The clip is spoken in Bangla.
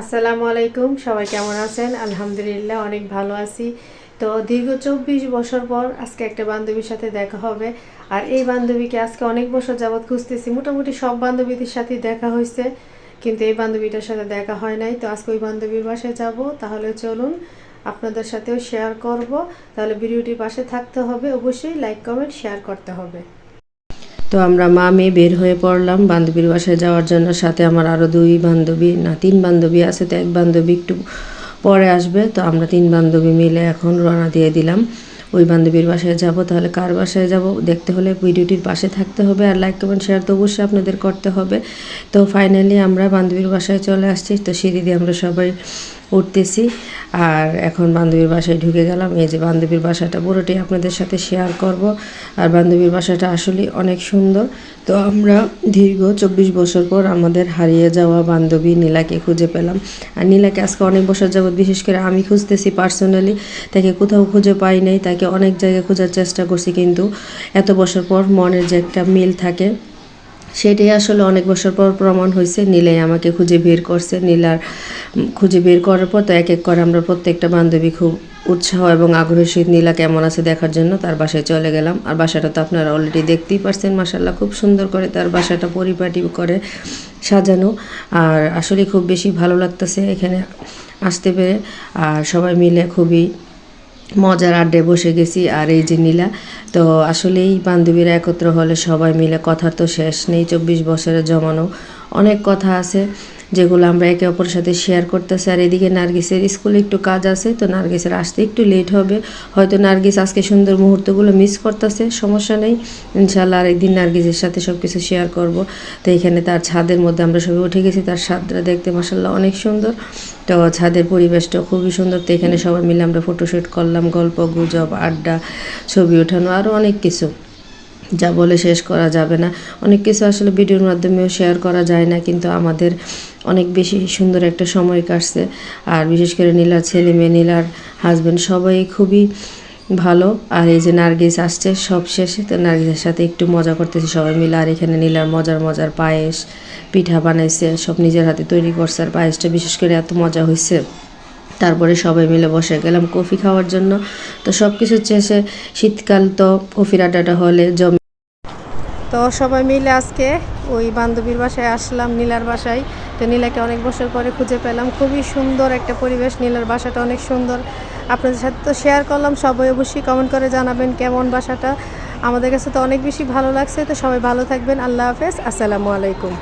আসসালামু আলাইকুম, সবাই কেমন আছেন? আলহামদুলিল্লাহ, অনেক ভালো আছি। তো দীর্ঘ চব্বিশ বছর পর আজকে একটা বান্ধবীর সাথে দেখা হবে। আর এই বান্ধবীকে আজকে অনেক বছর যাবৎ খুঁজতেছি। মোটামুটি সব বান্ধবীদের সাথেই দেখা হয়েছে, কিন্তু এই বান্ধবীটার সাথে দেখা হয় নাই। তো আজকে ওই বান্ধবীর বাসায় যাব। তাহলে চলুন আপনাদের সাথেও শেয়ার করব। তাহলে ভিডিওটির পাশে থাকতে হবে। অবশ্যই লাইক কমেন্ট শেয়ার করতে হবে। তো আমরা মা মেয়ে বের হয়ে পড়লাম। বান্ধবীর বাসায় যাওয়ার জন্য সাথে আমার আরও দুই বান্ধবী, না, তিন বান্ধবী আছে তো এক বান্ধবী একটু পরে আসবে। তো আমরা তিন বান্ধবী মিলে এখন রওনা দিয়ে দিলাম। ওই বান্ধবীর বাসায় যাব। তাহলে কার বাসায় যাব? দেখতে হলে ভিডিওটির পাশে থাকতে হবে আর লাইক কমেন্ট শেয়ার তো অবশ্যই আপনাদের করতে হবে। তো ফাইনালি আমরা বান্ধবীর বাসায় চলে আসছি। তো সিঁড়ি দিয়ে আমরা সবাই উঠতেছি। আর এখন বান্ধবীর বাসায় ঢুকে গেলাম। এই যে বান্ধবীর বাসাটা পুরোটাই আপনাদের সাথে শেয়ার করব। আর বান্ধবীর বাসাটা আসলে অনেক সুন্দর। তো আমরা দীর্ঘ চব্বিশ বছর পর আমাদের হারিয়ে যাওয়া বান্ধবী নীলাকে খুঁজে পেলাম। আর নীলাকে আজকে অনেক বছর যাবৎ বিশেষ করে আমি খুঁজতেছি পার্সোনালি তাকে কোথাও খুঁজে পাই নাই। তাকে অনেক জায়গায় খোঁজার চেষ্টা করছি। কিন্তু এত বছর পর মনের যে একটা মিল থাকে সেটাই আসলে অনেক বছর পর প্রমাণ হয়েছে। নীলাই আমাকে খুঁজে বের করছে। নীলার খুঁজে বের করার পর তো এক এক করে আমরা প্রত্যেকটা বান্ধবী খুব উৎসাহ এবং আগ্রহের সহিত নীলা কেমন আছে দেখার জন্য তার বাসায় চলে গেলাম। আর বাসাটা তো আপনারা অলরেডি দেখতেই পারছেন মাসাল্লাহ খুব সুন্দর করে তার বাসাটা পরিপাটি করে সাজানো। আর আসলে খুব বেশি ভালো লাগতেছে এখানে আসতে পেরে। আর সবাই মিলে খুবই মজার আড্ডে বসে গেছি আর এই যে নীলা, তো আসলেই বান্ধবীরা একত্র হলে সবাই মিলে কথার তো শেষ নেই, চব্বিশ বছরের জমানো অনেক কথা আছে। যেগুলো আমরা একে অপরের সাথে শেয়ার করতেছি। আর এদিকে নার্গিসের স্কুলে একটু কাজ আছে, তো নার্গিসের আসতে একটু লেট হবে। হয়তো নার্গিস আজকে সুন্দর মুহূর্তগুলো মিস করতেছে, সমস্যা নেই। ইনশাল্লাহ আরেকদিন নার্গিসের সাথে সব কিছু শেয়ার করব। তো এখানে তার ছাদের মধ্যে আমরা সবাই উঠে গেছি, তার ছাদটা দেখতে মাসাল্লাহ অনেক সুন্দর। তো ছাদের পরিবেশটা খুবই সুন্দর। তো এখানে সবাই মিলে আমরা ফটোশ্যুট করলাম, গল্প, গুজব, আড্ডা, ছবি ওঠানো আরও অনেক কিছু। যা বলে শেষ করা যাবে না। অনেক কিছু আসলে ভিডিওর মাধ্যমেও শেয়ার করা যায় না, কিন্তু আমাদের অনেক বেশি সুন্দর একটা সময় কাটছে। আর বিশেষ করে নীলার ছেলে মেয়ে, নীলার হাজব্যান্ড সবাই খুবই ভালো। আর এই যে নার্গিস আসছে, সব শেষে তো নার্গিসের সাথে একটু মজা করতেছি সবাই মিলে। আর এখানে নীলার মজার মজার পায়েস, পিঠা বানাইছে, সব নিজের হাতে তৈরি করছে। আর পায়েসটা বিশেষ করে এত মজা হয়েছে তারপরে সবাই মিলে বসে গেলাম কফি খাওয়ার জন্য। তো সব কিছু শেষে শীতকাল তো কফির আড্ডাটা হলে জমে তো সবাই মিলে আজকে ওই বান্ধবীর বাসায় আসলাম, নীলার বাসায়। তো নীলাকে অনেক বছর পরে খুঁজে পেলাম। খুবই সুন্দর একটা পরিবেশ, নীলার বাসাটা অনেক সুন্দর। আপনাদের সাথে তো শেয়ার করলাম, সবাই অবশ্যই কমেন্ট করে জানাবেন কেমন বাসাটা। আমাদের কাছে তো অনেক বেশি ভালো লাগছে, তো সবাই ভালো থাকবেন। আল্লাহ হাফেজ, আসসালামু আলাইকুম।